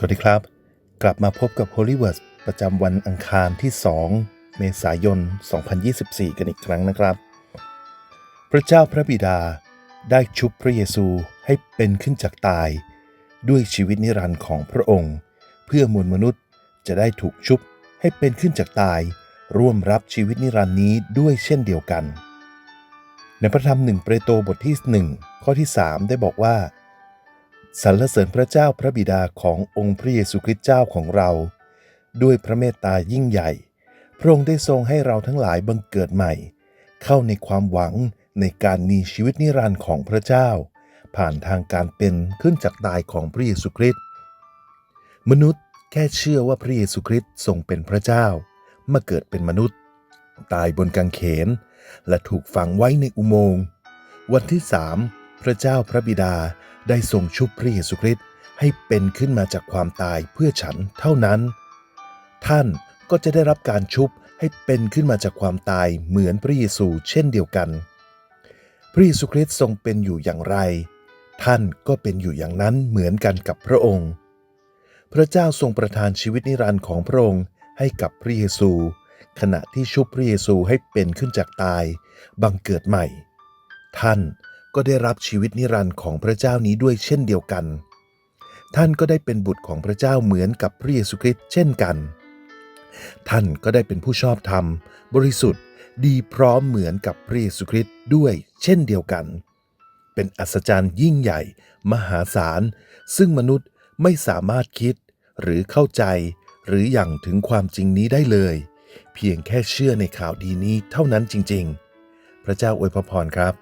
สวัสดีครับ กลับมาพบกับ Holy Words ประจำวันอังคารที่ 2 เมษายน 2024 กันอีกครั้งนะครับ พระเจ้าพระบิดาได้ชุบพระเยซูให้เป็นขึ้นจากตาย ด้วยชีวิตนิรันดร์ของพระองค์ เพื่อมวลมนุษย์จะได้ถูกชุบให้เป็นขึ้นจากตาย ร่วมรับชีวิตนิรันดร์นี้ด้วยเช่นเดียวกัน ในพระธรรมหนึ่งเปโตรบทที่ 1 ข้อที่ 3 ได้บอกว่า สรรเสริญพระเจ้าพระบิดาขององค์พระเยซูคริสต์เจ้าของเรา ด้วยพระเมตตายิ่งใหญ่ พระองค์ได้ทรงให้เราทั้งหลายบังเกิดใหม่ เข้าในความหวังในการมีชีวิตนิรันดร์ของพระเจ้า ผ่านทางการเป็นขึ้นจากตายของพระเยซูคริสต์มนุษย์แค่เชื่อว่าพระเยซูคริสต์ทรงเป็นพระเจ้ามาเกิดเป็นมนุษย์ ตายบนกางเขน และถูกฝังไว้ในอุโมงค์วันที่สามพระเจ้าพระบิดา ได้ทรงชุบพระเยซูคริสต์ให้เป็นขึ้นมาจากความตายเพื่อฉันเท่านั้น ท่านก็จะได้รับการชุบให้เป็นขึ้นมาจากความตายเหมือนพระเยซูเช่นเดียวกัน พระเยซูคริสต์ทรงเป็นอยู่อย่างไร ท่านก็เป็นอยู่อย่างนั้นเหมือนกันกับพระองค์ พระเจ้าทรงประทานชีวิตนิรันดร์ของพระองค์ให้กับพระเยซู ขณะที่ชุบพระเยซูให้เป็นขึ้นจากตาย บังเกิดใหม่ ท่าน ก็ได้รับชีวิตนิรันดร์ของพระเจ้านี้ด้วยเช่นเดียวกัน ท่านก็ได้เป็นบุตรของพระเจ้าเหมือนกับพระเยซูคริสต์เช่นกัน ท่านก็ได้เป็นผู้ชอบธรรม บริสุทธิ์ดีพร้อมเหมือนกับพระเยซูคริสต์ด้วยเช่นเดียวกัน เป็นอัศจรรย์ยิ่งใหญ่ มหาศาล ซึ่งมนุษย์ไม่สามารถคิดหรือเข้าใจ หรืออย่างถึงความจริงนี้ได้เลย เพียงแค่เชื่อในข่าวดีนี้เท่านั้นจริง ๆ พระเจ้าอวยพรครับ